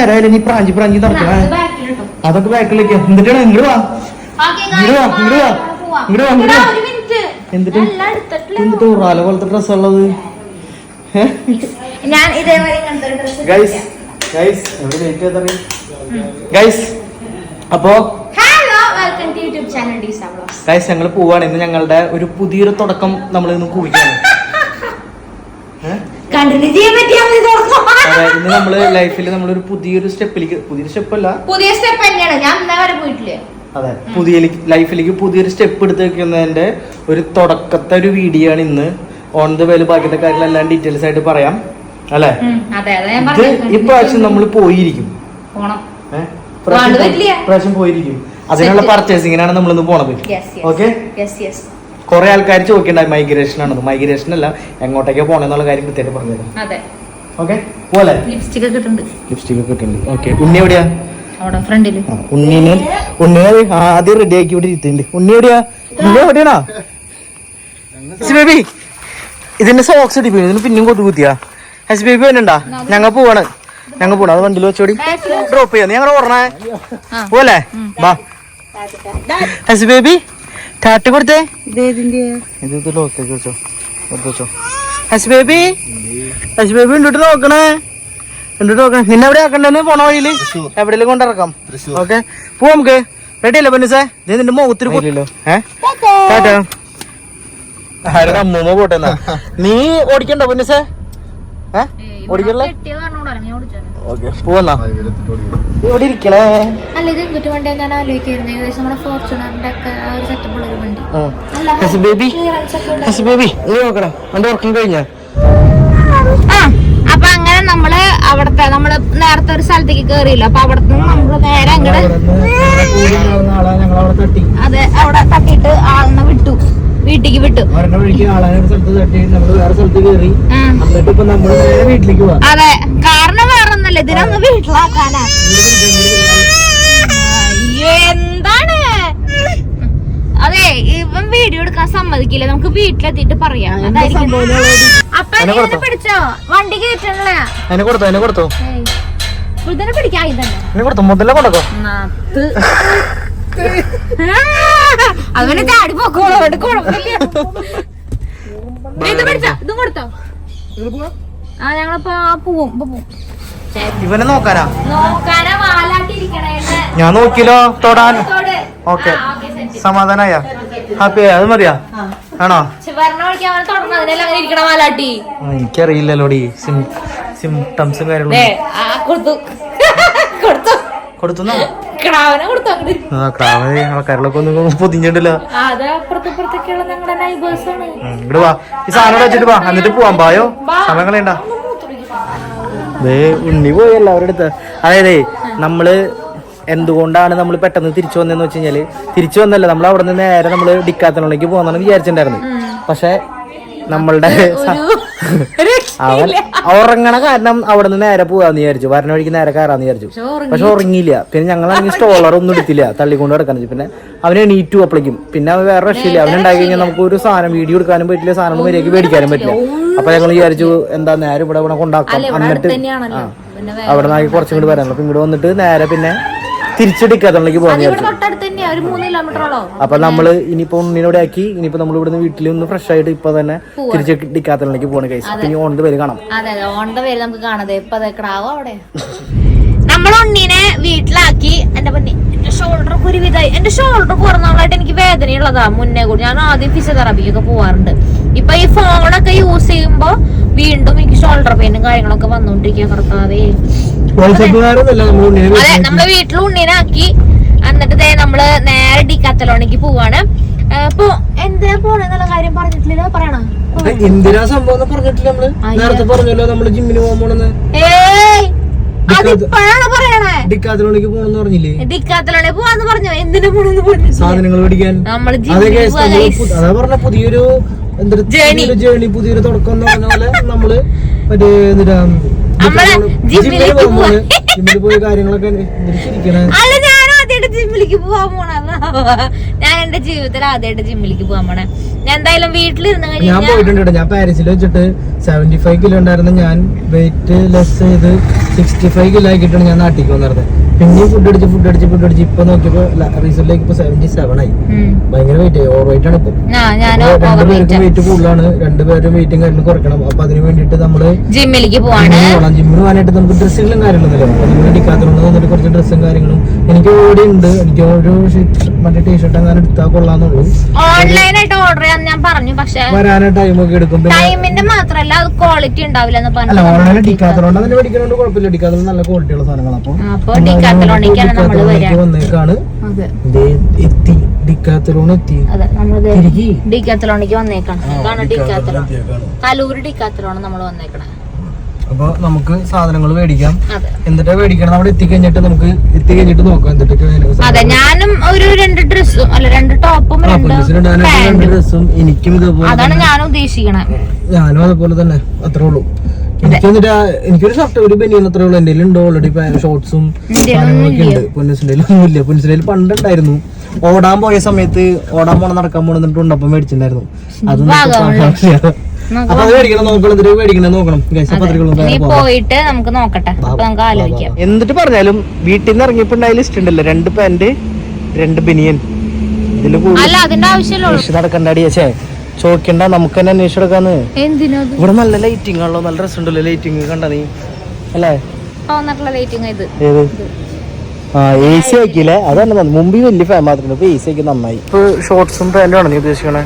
ആരായാലും നീ പ്രാഞ്ചി പ്രാഞ്ചി നടക്കണ. അതൊക്കെ ബാക്കിലേക്ക്. എന്നിട്ടാണ് ഇങ്ങോട്ട് വാ. ഇങ്ങോട്ട് ഇങ്ങട് വാ, ഇങ്ങോട്ട് ഇങ്ങട് വാ. ഇങ്ങോട്ട് ഇങ്ങട് വാ. എന്നിട്ട്? എന്നിട്ട് ഉറാല പോലത്തെ ഡ്രസ് ഉള്ളത്? എവിടെ വെയിറ്റ് ചെയ്തറിയ അപ്പോ ഗൈസ് ഞങ്ങൾ പോവാണ്. ഇന്ന് ഞങ്ങളുടെ ഒരു പുതിയൊരു തുടക്കം നമ്മൾ ഇന്ന് കുറിക്കാണ് ഇന്ന് നമ്മൾ ലൈഫിൽ നമ്മളൊരു പുതിയൊരു സ്റ്റെപ്പിലേക്ക് പുതിയൊരു സ്റ്റെപ്പ് അല്ല. പുതിയ സ്റ്റെപ്പ് തന്നെയാണ്. ഞാൻ ഇന്നേ വരെ പോയിട്ടില്ല? അതെ. പുതിയ ലൈഫിലേക്ക് പുതിയൊരു സ്റ്റെപ്പ് എടുത്ത് വെക്കുന്നതിന്റെ ഒരു തുടക്കത്തെ ഒരു വീഡിയോ ആണ് ഇന്ന്. ഓൺ ദ വേൽ ബാക്കിത്തെ കാര്യങ്ങളെല്ലാം ഡീറ്റെയിൽസ് ആയിട്ട് പറയാം. അല്ലേ? ഇത് ഇപ്രാവശ്യം നമ്മൾ പോയിരിക്കും. പ്രാവശ്യം. പോയിരിക്കും. അതിനുള്ള. പർച്ചേസിങ്ങിനാണ് നമ്മളിന്ന് പോണത്. ഓക്കെ കുറെ ആൾക്കാർ ചോദിക്കേണ്ട മൈഗ്രേഷൻ ആണെന്ന്. മൈഗ്രേഷൻ അല്ല എങ്ങോട്ടേക്കാ പോണെന്നുള്ള കാര്യം കൃത്യമായിട്ട് പറഞ്ഞുതരാം. അതെ. ഓക്കെ പോലെ ലിപ്സ്റ്റിക് ഒക്കെ ഇട്ടുണ്ട് ലിപ്സ്റ്റിക് ഒക്കെ ഇട്ടുണ്ട് ഓക്കെ ഉണ്ണി എവിടെയാ? അവിടെ ഫ്രണ്ടിൽ. ഉണ്ണീനെ. ഉണ്ണിനെ ആദ്യം റെഡി ആക്കി ഇവിടെ ഇരുത്തുന്നുണ്ട് ഉണ്ണി എവിടെയാ? ഉണ്ണി എവിടെയാണോ? ഹസ് ബേബി ഇതിന്റെ സോക്സ് ഇടിപ്പി ഇതിന് പിന്നെയും കൊതു കുത്തിയാ. ഹസ് ബേബി വന്നിണ്ടാ? ഞങ്ങൾ പോവാണ്. ഞങ്ങൾ പോണ അത് വണ്ടിയിൽ വെച്ചോടി. ഡ്രോപ്പ് ചെയ്യാ. ഞങ്ങൾ ഓർണേ പോലെ വാ. ഹസ് ബേബി ടാറ്റ് കൊടുത്തേ. ഇത് ഇത് ലോക്കേക്ക് വെച്ചോ. വെച്ചോ. ഹസ് ബേബി. ഹസ് ബേബി ഇണ്ടിട്ട് നോക്കണേ. ഇണ്ടിട്ട് നോക്കണേ. നിന്നെ എവിടെ ആക്കണ്ടെന്ന് പോണ വഴിയിൽ? എവിടെയെങ്കിലും കൊണ്ടിറക്കാം. ഓക്കെ. പോവാ നമുക്ക്. റെഡി അല്ലേ പൊന്നിസേ? ഇത് നിന്റെ മുഖത്തിൽ പോയില്ലല്ലോ ഏഹ് ആരുടെ അമ്മൂമ്മ പോട്ടെ. നീ ഓടിക്കണ്ട പൊന്നിസേ? ഏ? ഓടിക്കല്ലേ? ഓക്കെ പോവന്നാ ഇവിടെ ഇരിക്കണേ? അല്ല ഇത് എന്തിട്ട് വണ്ടി ഞാൻ ആലോചിക്കായിരുന്നു. ഏകദേശം നമ്മുടെ ഫോർച്യൂണറിന്റെ ഒക്കെ ആ ഒരു സെറ്റപ്പ് ഉള്ള ഒരു വണ്ടി. നല്ല ഹസ് ബേബി. clearance ഹസ് ബേബി നീ നോക്കണം എന്റെ ഉറക്കം കഴിഞ്ഞാ? അപ്പൊ അങ്ങനെ നമ്മൾ അവിടത്തെ നമ്മൾ നേരത്തെ ഒരു സ്ഥലത്തേക്ക് കേറിയില്ല. അപ്പൊ അവിടത്തെ നമ്മൾ നേരെ അങ്ങട് നാളെ ഞങ്ങൾ അവിടെ തട്ടി അതെ അവിടെ തട്ടിയിട്ട് ആളിനെ വിട്ടു വീട്ടിലേക്ക് വിട്ടു അതെ വേറെ ഇതിനൊന്ന് വീട്ടിലാക്കാനാ. എന്താണ്? അതെ ഇവൻ വീഡിയോ എടുക്കാൻ സമ്മതിക്കില്ല. നമുക്ക് വീട്ടിലെത്തിയിട്ട് പറയാം. അതായിരിക്കും. അപ്പൊ പിടിച്ചോ? വണ്ടി കയറ്റണല്ലേ എന്നെ കൊടുത്തോ എന്നെ കൊടുത്തോ? ഇതിനെ പിടിക്കാൻ ഇതന്നെ കൊടുത്തോ മുതലേ കൊണ്ടോ പിന്നെ ചാടി പോക്കോളൂ കുഴപ്പമില്ല ഇത് പിടിച്ചോ ഇതും കൊടുത്തോ? ആ ഞങ്ങളിപ്പോ പോവും ഇപ്പൊ പോവും. ഇവനെ നോക്കാനാ? ഞാൻ നോക്കിലോ തൊടാൻ. തൊട്. ഓക്കെ. സമാധാനായ? ഹാപ്പി അത് മതിയാ? ആണോ? എനിക്കറിയില്ലല്ലോടി. സിംറ്റംസും കാര്യങ്ങളും. കൊടുത്തു. ആൾക്കാരിലൊക്കെ ഒന്നും പൊതിഞ്ഞിട്ടില്ല. ഇങ്ങോട്ട് വാ. ഈ സാധനം വെച്ചിട്ട് വാ. എന്നിട്ട് പോവാൻ പായോ സമയം കളയണ്ട. ഉണ്ണി പോയി എല്ലാവരുടെ അടുത്ത്. അതായത് നമ്മൾ എന്തുകൊണ്ടാണ് നമ്മൾ പെട്ടെന്ന് തിരിച്ചു വന്നതെന്ന് വെച്ച് കഴിഞ്ഞാൽ തിരിച്ചു വന്നല്ല നമ്മൾ അവിടെ നിന്ന് നേരെ നമ്മൾ ഡിക്കാത്തണിലേക്ക് പോകാന്നാണ് വിചാരിച്ചിട്ടുണ്ടായിരുന്നു പക്ഷെ നമ്മളുടെ അവൻ ഉറങ്ങണ കാരണം അവിടെ നിന്ന് നേരെ പോവാന്ന് വിചാരിച്ചു. വരണ വഴിക്ക് നേരെ കയറാന്ന് വിചാരിച്ചു. പക്ഷെ ഉറങ്ങിയില്ല. പിന്നെ ഞങ്ങളാണെങ്കിൽ സ്റ്റോളർ ഒന്നും എടുത്തില്ല. തള്ളിക്കൊണ്ട് കിടക്കണം പിന്നെ അവനെ എണീറ്റു അപ്പളേക്കും. പിന്നെ അവൻ വേറെ രക്ഷയില്ല ഉണ്ടാക്കി കഴിഞ്ഞാൽ നമുക്ക് ഒരു സാധനം വീഡിയോ എടുക്കാനും പറ്റില്ല. സാധനം മര്യാദയ്ക്ക് മേടിക്കാനും പറ്റില്ല. അപ്പൊ ഞങ്ങൾ വിചാരിച്ചു എന്താ നേരെ ഇവിടെ ഇവിടെ കൊണ്ടാക്കാം. എന്നിട്ട് അവിടെ നിന്നാക്കി കുറച്ചും കൂടി വരാനുള്ളൂ അപ്പൊ ഇങ്ങോട്ട് വന്നിട്ട് നേരെ പിന്നെ മൂന്ന് കിലോമീറ്ററോളോ അപ്പൊ നമ്മൾ ഇനിയിപ്പോ ഉണ്ണിനോടെ ആക്കി ഇനിയിപ്പോ നമ്മൾ ഇവിടുന്ന് വീട്ടിൽ ഒന്ന് ഫ്രഷ് ആയിട്ട് ഇപ്പൊ തന്നെ തിരിച്ച് ഡിക്കാത്തലേക്ക് പോണ കൈസ് ഇനി ദ പേര് കാണാം. അതെ പേര് നമുക്ക് കാണാതെ ഇപ്പൊ അതെ കിടാവോ അവിടെ. നമ്മൾ ഉണ്ണീനെ വീട്ടിലാക്കി. എന്റെ പൊന്നി എന്റെ ഷോൾഡർ കുരുവിതായി എന്റെ ഷോൾഡർ കുറഞ്ഞതായിട്ട് നാളായിട്ട് എനിക്ക് വേദനയുള്ളതാ. മുന്നേ കൂടി ഞാൻ ആദ്യം ഫിസിയോതെറാപ്പിക്കൊക്കെ പോവാറുണ്ട്. ഇപ്പൊ ഈ ഫോണൊക്കെ യൂസ് ചെയ്യുമ്പോ വീണ്ടും എനിക്ക് ഷോൾഡർ പെയിനും കാര്യങ്ങളൊക്കെ വന്നോണ്ടിരിക്കാൻ കർത്താവേ. അതെ. നമ്മൾ വീട്ടിൽ ഉണ്ണീനാക്കി എന്നിട്ട് നമ്മൾ നേരെ ഡിക്കാത്തലോണിക്ക് പോവാണ്. അപ്പൊ എന്താ എന്തിനാ പോണെന്നുള്ള കാര്യം പറഞ്ഞിട്ടില്ല പറയണോ? എന്തിനാ സംഭവം പറഞ്ഞിട്ടില്ല നമ്മൾ? നേരത്തെ പറഞ്ഞല്ലോ നമ്മൾ ജിമ്മിന് പോകാൻ പോണെന്ന്. ഡിക്കാത്തലോണിക്ക് പോണെന്ന് പറഞ്ഞില്ലേ? ഡിക്കാത്തലോണെ പോവാന്ന് പറഞ്ഞു? എന്തിനു പോണെന്ന് സാധനങ്ങൾ മേടിക്കാൻ. അതെ പുതിയൊരു. ജേണി പുതിയൊരു തുടക്കം എന്ന് പറഞ്ഞ പോലെ നമ്മൾ മറ്റേ എന്തിനാ നമ്മൾ ജിമ്മിലേക്ക് പോവാ. അല്ല ഞാൻ ആദ്യമായിട്ട് ജിമ്മിലേക്ക് പോവാൻ പോണതാ ഞാൻ എന്റെ ജീവിതത്തിൽ ആദ്യമായിട്ട് ജിമ്മിലേക്ക് പോകാൻ പോണേ. ഞാൻ എന്തായാലും വീട്ടിലിരുന്ന് ഞാൻ പോയിട്ടുണ്ട് ഞാൻ പാരീസിൽ വെച്ചിട്ട് സെവന്റി ഫൈവ് കിലോ ഉണ്ടായിരുന്ന. ഞാൻ വെയിറ്റ് ലെസ് ചെയ്ത് സിക്സ്റ്റി ഫൈവ് കിലോ ആക്കിയിട്ടാണ് ഞാൻ നാട്ടിലേക്ക് വന്നിരുന്നത് പിന്നെയും ഫുഡ് അടിച്ച് ഫുഡ് അടിച്ച് ഫുഡ് അടിച്ച് ഇപ്പൊ നോക്കിയപ്പോ റീസെന്റ് ഇപ്പൊ സെവന്റി സെവൻ ആയി ഭയങ്കര വെയിറ്റ് ആയി. ഓവർ വെയിറ്റ് ആണ് ഇപ്പൊ. രണ്ടുപേർക്കും വെയിറ്റ് കൂടുതലാണ്. രണ്ടുപേരും വെയിറ്റും കാര്യങ്ങളും കുറയ്ക്കണം. അപ്പൊ അതിന് വേണ്ടിട്ട് നമ്മൾ ജിമ്മിലേക്ക് പോവാണ്. ജിമ്മിന് പോകാനായിട്ട് നമുക്ക് ഡ്രസ്സുകളും കാര്യങ്ങളൊന്നുമില്ല. ഇല്ല ഡിക്കാത്തോണ്ട് കുറച്ച് ഡ്രസ്സും കാര്യങ്ങളും. എനിക്ക് ഓടി ഉണ്ട്. എനിക്ക് ഒരു മറ്റേ ടീഷർട്ട് അങ്ങനെ എടുത്താൽ കൊള്ളാന്നുള്ളൂ ഓൺലൈനായിട്ട് ഓർഡർ ചെയ്യാൻ ഞാൻ പറഞ്ഞു പക്ഷെ വരാനേ ടൈം ഒക്കെ എടുക്കും. ടൈമിന്റെ മാത്രല്ല അത് ക്വാളിറ്റി ഉണ്ടാവില്ല എന്ന് അല്ല പറഞ്ഞു ഓൺലൈനിൽ ഡിക്കാത്തോണ്ട് തന്നെ മേടിക്കുന്നതുകൊണ്ട് കുഴപ്പമില്ല. ഡിക്കാത്തോണ്ട് നല്ല ക്വാളിറ്റി ഉള്ള സാധനങ്ങളാണ് അപ്പൊ അപ്പൊ നമ്മൾ വന്നേക്കാണ്. എത്തി. ഡിക്കാത്തലോൺ എത്തി. ഡിക്കാത്തലോണിക്ക് വന്നേക്കാണ്. ഡിക്കാത്തലോൺ കലൂര് ഡിക്കാത്തലോണ് നമ്മൾ വന്നേക്കണേ. അപ്പൊ നമുക്ക് സാധനങ്ങൾ മേടിക്കാം. എന്നിട്ടാ മേടിക്കണം? അവിടെ എത്തിക്കഴിഞ്ഞിട്ട് നമുക്ക് എത്തിക്കഴിഞ്ഞിട്ട് നോക്കാം എന്തൊക്കെ അതെ ഞാനും ഒരു രണ്ട് ഡ്രസ്സും അല്ല രണ്ട് ടോപ്പും രണ്ട് ഡ്രസ്സും എനിക്കും ഇതേപോലെ അതാണ് ഞാൻ ഉദ്ദേശിക്കണേ. ഞാനും അതുപോലെ തന്നെ അത്രേ ഉള്ളൂ. എനിക്ക് എന്നിട്ട് എനിക്കൊരു ഷർട്ട് ഒരു ബനിയൻ അത്രേ ഉള്ളൂ. എന്റെ ഉണ്ട് ഓൾറെഡി ഷോർട്സും സാധനങ്ങളൊക്കെ ഉണ്ട്. പൊന്നിസിന്റെ ഒന്നുമില്ല പൊന്നിസിന്റെ പണ്ടുണ്ടായിരുന്നു. ഓടാൻ പോയ സമയത്ത് ഓടാൻ പോണ നടക്കാൻ പോണെന്നിട്ടുണ്ടപ്പം മേടിച്ചിട്ടുണ്ടായിരുന്നു. അത് പോയിട്ട് നമുക്ക് നോക്കട്ടെ. നമുക്ക് ആലോചിക്കാം. എന്നിട്ട് പറഞ്ഞാലും വീട്ടിൽ നിന്ന് ഇറങ്ങിയപ്പോ ഉണ്ടായ ലിസ്റ്റ് ഉണ്ടല്ലോ. രണ്ട് പാന്റ് രണ്ട് ബനിയൻ. ഇതിൽ അല്ല അതിന്റെ ആവശ്യമല്ലോ നടക്കണ്ട ചോദിക്കണ്ട നമുക്ക് തന്നെ അന്വേഷിച്ചെടുക്കാന്ന് എടുക്കാന്ന് ഇവിടെ നല്ല ലൈറ്റിംഗ് ആണല്ലോ നല്ല രസം ഉണ്ടല്ലോ ലൈറ്റിംഗ് കണ്ട നീ. അല്ലേ? വന്നിട്ടുള്ള ലൈറ്റിംഗ് ഇത്. ആ എ സി ആക്കിയില്ലേ? അതന്നെ മുമ്പ് വലിയ ഫാൻ മാത്രമേ ഇപ്പൊ എ സി ആക്കി നന്നായി. ഇപ്പൊ ഷോർട്സും പാന്റും ആണ് നീ ഉദ്ദേശിക്കണേ?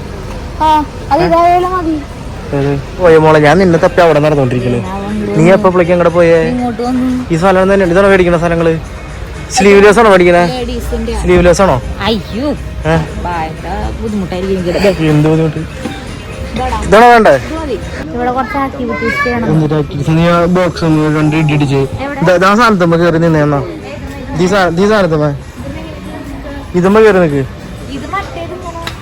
പോയ മോളെ ഞാൻ നിന്നെ തപ്പി അവിടെ നടന്നോണ്ടിരിക്കുന്നത് നീ എപ്പോഴേക്കും അങ്ങോട്ട് പോയേ? ഈ സ്ഥലം തന്നെ ഇതാണോ മേടിക്കണ സ്ലീവ് സ്ലീവ്ലെസ് ആണോ മേടിക്കണേ? സ്ലീവ് സ്ലീവ്ലെസ് ആണോ? അയ്യോ. എന്ത് ബുദ്ധിമുട്ട്? ഇതാണോ വേണ്ടേ? കുറച്ച് ആക്ടിവിറ്റീസ് എന്നിട്ട് നീ ബോക്സ് രണ്ട് ഇടി ഇടിച്ച്? ഇതാ സാധനത്തുമ്പോ കയറി നിന്നേന്നാ ഈ സാധനത്തുമ്പോ ഇതുമ്പോ കയറി മറ്റേത്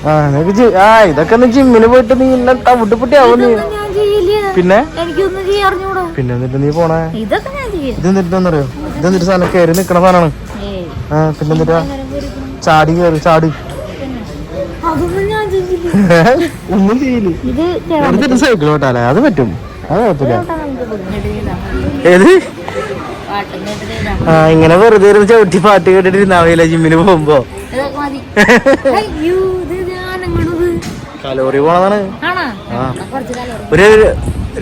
ആ നിനക്ക് ജി- ആ ഇതൊക്കെ ഒന്ന് ജിമ്മിന് പോയിട്ട് നീ ഇന്ന തവിട്ട് ആവും നീ? ഞാൻ ചെയ്യില്ല? പിന്നെ? എനിക്കൊന്നും ചെയ്യാൻ അറിഞ്ഞൂടാ? പിന്നെ എന്നിട്ട് നീ പോണേ? ഇതൊക്കെ ഞാൻ ചെയ്യും. ഇത് എന്നിട്ടെന്നറിയോ ഇത് എന്നിട്ട് സാധനം കയറി നിക്കണ സാധനമാണ് ഏയ്. ആ പിന്നെ എന്നിട്ടാ ചാടി കയറി ചാടി. അതൊന്നും ഞാൻ ചെയ്യില്ല. ഒന്നും ചെയ്യില്ല. ഇത് എന്നിട്ട് സൈക്കിൾ ഓട്ടാലേ അത് പറ്റും. അത് കുഴപ്പമില്ല. ഏത്? ആ ഇങ്ങനെ വെറുതെ ഇരുന്ന് ചവിട്ടി പാട്ട് കേട്ടിട്ട് ഇരുന്നാവില്ല ജിമ്മിന് പോകുമ്പോ. ഇതൊക്കെ മതി. അയ്യോ ഇത് ഞാനങ്ങണത് കലോറി പോണതാണ്. ഒരു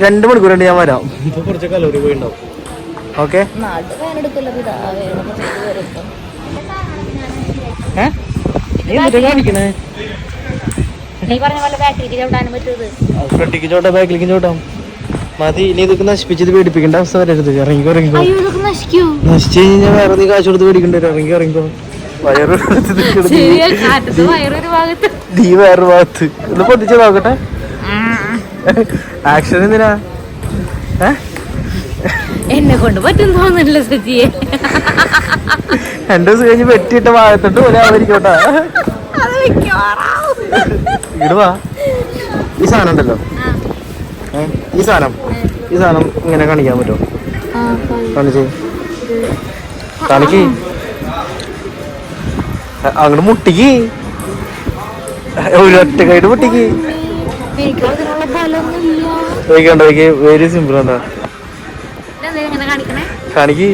രണ്ട് മണിക്കൂർ ഞാൻ വരാം. ഇപ്പൊ കുറച്ച് കലോറി പോയിണ്ടാവും. ഓക്കെ. കാണിക്കണേ? ഫ്രണ്ടിക്ക് ചോട്ടാ ബാക്കിലേക്ക് ചോട്ടാം മതി ഇനി ഇതൊക്കെ നശിപ്പിച്ചത് പേടിപ്പിക്കേണ്ട അവസ്ഥ വരരുത്. ഇറങ്ങിക്കോ ഇറങ്ങിക്കോ. അയ്യോ ഇതൊക്കെ നശിക്കൂ. നശിച്ചു കഴിഞ്ഞാൽ വേറെ നീ കാശ് കൊടുത്ത് പേടിക്കണ്ട വരും. ഇറങ്ങിക്കോ ഇറങ്ങിക്കോ. വയറ് നീ. ശരിയാ ഭാഗത്ത്. ഒന്ന് പൊട്ടിച്ച് നോക്കട്ടെ. ആക്ഷൻ എന്തിനാ? എന്നെ കൊണ്ട് പറ്റും തോന്നില്ല സജിയെ. രണ്ടു ദിവസം കഴിഞ്ഞ് വെട്ടിയിട്ട വാഴത്തിട്ട് പോലെ ആവരിക്കോട്ടാ അത് മിക്കവാറാവും. ഇങ്ങട് വാ. ഈ സാധനം ഉണ്ടല്ലോ. ഈ സാധനം. ഈ സാധനം ഇങ്ങനെ കാണിക്കാൻ പറ്റുമോ? കാണിച്ച്. കാണിക്ക്. അങ്ങോട്ട് മുട്ടിക്ക്. ഒരു ഒറ്റ കൈയിട്ട് മുട്ടിക്ക്. അതിനുള്ള ബലമൊന്നുമില്ല വെരി സിമ്പിൾ എന്താ കാണിക്ക്.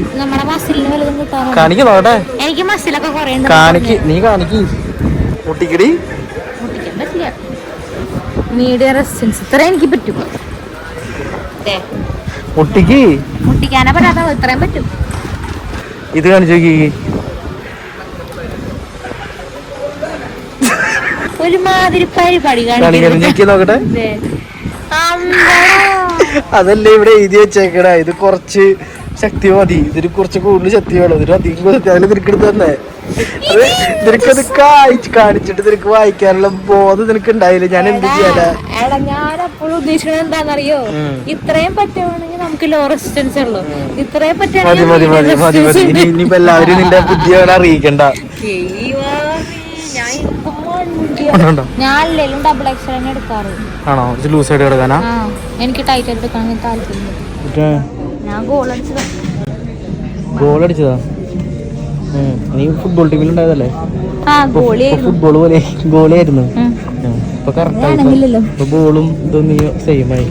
കാണിക്ക് നോക്കട്ടെ. കാണിക്ക് നീ കാണിക്ക്. മുട്ടിക്കടി. മുട്ടിക്കാൻ പറ്റില്ല മീഡിയ റെസിസ്റ്റൻസ് ഇത്ര എനിക്ക് പറ്റും മുട്ടിക്ക്. മുട്ടിക്കാനാ പറ്റാത്ത ഇത്രയും പറ്റും. ഇത് കാണിച്ചു നോക്കി ഒരുമാതിരി പരിപാടി കാണിക്കുന്നു. നോക്കട്ടെ. അതല്ലേ ഇവിടെ എഴുതി വെച്ചേക്കട ഇത് കുറച്ച് ശക്തി മതി. ഇതിന് കുറച്ച് കൂടുതൽ ശക്തി വേണം. ഇതിന് അധികം അതിൽ നിനക്കെടുത്ത് തന്നെ. അത് നിനക്കത് കായിച്ച് കാണിച്ചിട്ട് നിനക്ക് വായിക്കാനുള്ള ബോധം നിനക്ക് ഉണ്ടായില്ല? ഞാൻ എന്ത് ചെയ്യാനാ? ഞാൻ അപ്പോഴും ഉദ്ദേശിക്കുന്നത് എന്താണെന്നറിയോ? ഇത്രയും പറ്റുവാണെങ്കിൽ നമുക്ക് ലോ റെസിസ്റ്റൻസ് ഉള്ളു. ഇത്രയും മതി പറ്റുവാണെങ്കിൽ മതി മതി medium മതി മതി. resistance ഇനി ഉണ്ട്. ഇനിയിപ്പോ എല്ലാവരും നിന്റെ ബുദ്ധി അങ്ങനെ അറിയിക്കണ്ട ഞാൻ? ഞാൻ ഡബിൾ തന്നെ എടുക്കാറ്. ആണോ? ഇത് ലൂസ് ആയിട്ട് എടുക്കാനാ എനിക്ക് ടൈറ്റ് ആയിട്ട് എടുക്കാൻ താല്പര്യം ഞാൻ ഗോൾ അടിച്ചത്. ഗോൾ അടിച്ചതാ? നീ ഫുട്ബോൾ ടീമിലുണ്ടായതല്ലേ ആ ഗോളി ഫുട്ബോൾ പോലെ. ഉം. ഇപ്പൊ കറക്റ്റ് ബോളും ഇതൊന്നും സെയിം ആയി.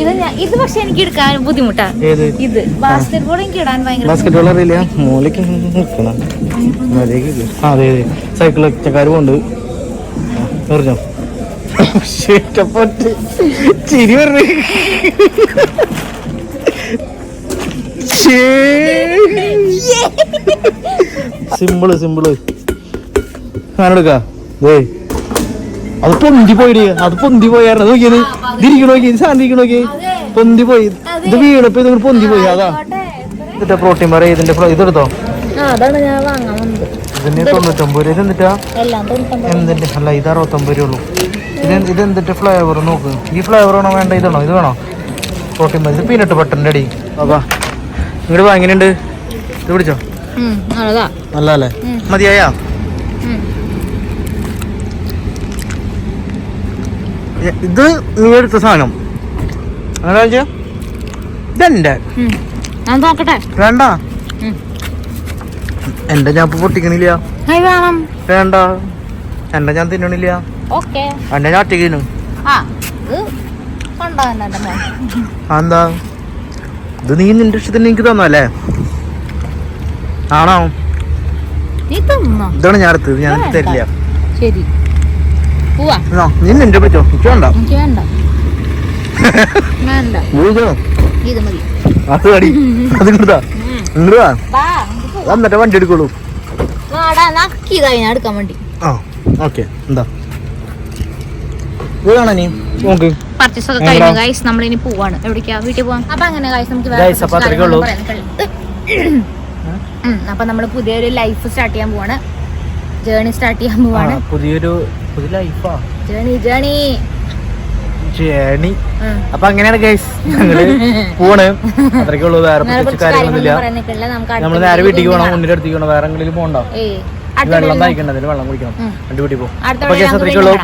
ഇത് ഞാൻ ഇത് പക്ഷെ എനിക്ക് എടുക്കാൻ ബുദ്ധിമുട്ടാ ഏത്? ഇത്. ബാസ്കറ്റ് ബോൾ എനിക്ക് ഇടാൻ ഭയങ്കര ബാസ്കറ്റ് ബോൾ അറിയില്ല മൂലയ്ക്ക് നിൽക്കണം. മര്യാദയ്ക്ക് ഇല്ല. ആ അതെ അതെ. സൈക്കിൾ ഒച്ചക്കാർ പോണ്ട്. പറഞ്ഞോ ഷേറ്റപ്പൊട്ട് ചിരി പറഞ്ഞു. Simple simple. ഞാനെടുക്ക ഏ അത് പൊന്തി പോയിടി. അത് പൊന്തി പോയായിരുന്നു. നോക്കിയത്. തിരിക്കണ നോക്കി. സാധനം ഇരിക്കണ നോക്കി. പൊന്തി പോയി. ഇത് വീണപ്പോ ഇത് പൊന്തി പോയി. അതാ. ഇതിന്റെ പ്രോട്ടീൻ പറ ഇതിന്റെ ഇതെടുത്തോ ഇതിന് തൊണ്ണൂറ്റൊമ്പത് രൂപ. ഇത് എന്നിട്ടാ എല്ലാം തൊണ്ണൂറ്റൊമ്പത് എന്തിന്റെ? അല്ല ഇത് അറുപത്തൊമ്പത് രൂപ ഉള്ളൂ ഇത് ഇത് എന്തിന്റെ ഫ്ലേവർ നോക്ക്. ഈ ഫ്ലേവർ ആണോ വേണ്ട ഇതാണോ? ഇത് വേണോ? പ്രോട്ടീൻ ഇത് പീനട്ട് ബട്ടറിന്റെ അടി. അപ്പാ ഇങ്ങോട്ട് വാങ്ങിനുണ്ട് ഇത് പിടിച്ചോ? ഉം, നല്ലതാ. നല്ല അല്ലേ മതിയായാ? ഇത് നീ എടുത്ത സാധനം. അങ്ങനെ ഇതെന്റെ. വേണ്ട. എന്റെ ഞാൻ പൊട്ടിക്കണില്ല. വേണ്ട. എന്റെ ഞാൻ തിന്നണില്ല. എന്റെ ഞാൻ ഒറ്റയ്ക്ക് എന്താ ഇത് നീ നിന്റെ ഇഷ്ടത്തിന് എനിക്ക് തന്നല്ലേ ആണോ? ഇതാണ് ഞാൻ എടുത്തത്. ഞാൻ തരില്ല. ശരി. പോവാ. ആ, നീ നിന്റെ പിടിച്ചോ വേണ്ട. വേണ്ട. ഇത് മതി. അത് കടി അത് നമുക്ക് പോവാം. വന്നിട്ട് വണ്ടി എടുക്കുള്ളൂ. എടുക്കാൻ വേണ്ടി. ആ ഓക്കെ. എന്താ? പർച്ചേസ് ഒക്കെ കഴിഞ്ഞു ഗൈസ് നമ്മൾ ഇനി പോവാണ്. എവിടേക്കാ? വീട്ടിൽ പോവാം. അപ്പൊ അങ്ങനെ ഗൈസ് നമുക്ക് അപ്പൊ നമ്മൾ പുതിയൊരു ലൈഫ് സ്റ്റാർട്ട് ചെയ്യാൻ പോവാണ്. ജേർണി സ്റ്റാർട്ട് ചെയ്യാൻ പോവാണ്. പുതിയൊരു പുതിയ ലൈഫാ ജേണി ജേണി ജേണി അപ്പൊ അങ്ങനെയാണ് ഗൈസ് ഞങ്ങൾ പോണ്. അത്രയ്ക്കുള്ളൂ വേറെ പ്രത്യേകിച്ച് കാര്യങ്ങളൊന്നുമില്ല നമ്മൾ നേരെ വീട്ടിലേക്ക് പോകണം മുന്നിന്റെ അടുത്തേക്ക് പോകണം വേറെ എങ്കിലും പോകണ്ട? വെള്ളം നയിക്കണ്ട അതിൽ വെള്ളം കുടിക്കണം. ഉം. വണ്ടി വീട്ടിൽ പോകും അപ്പൊ നമുക്ക് അത്രയ്ക്കുള്ളൂ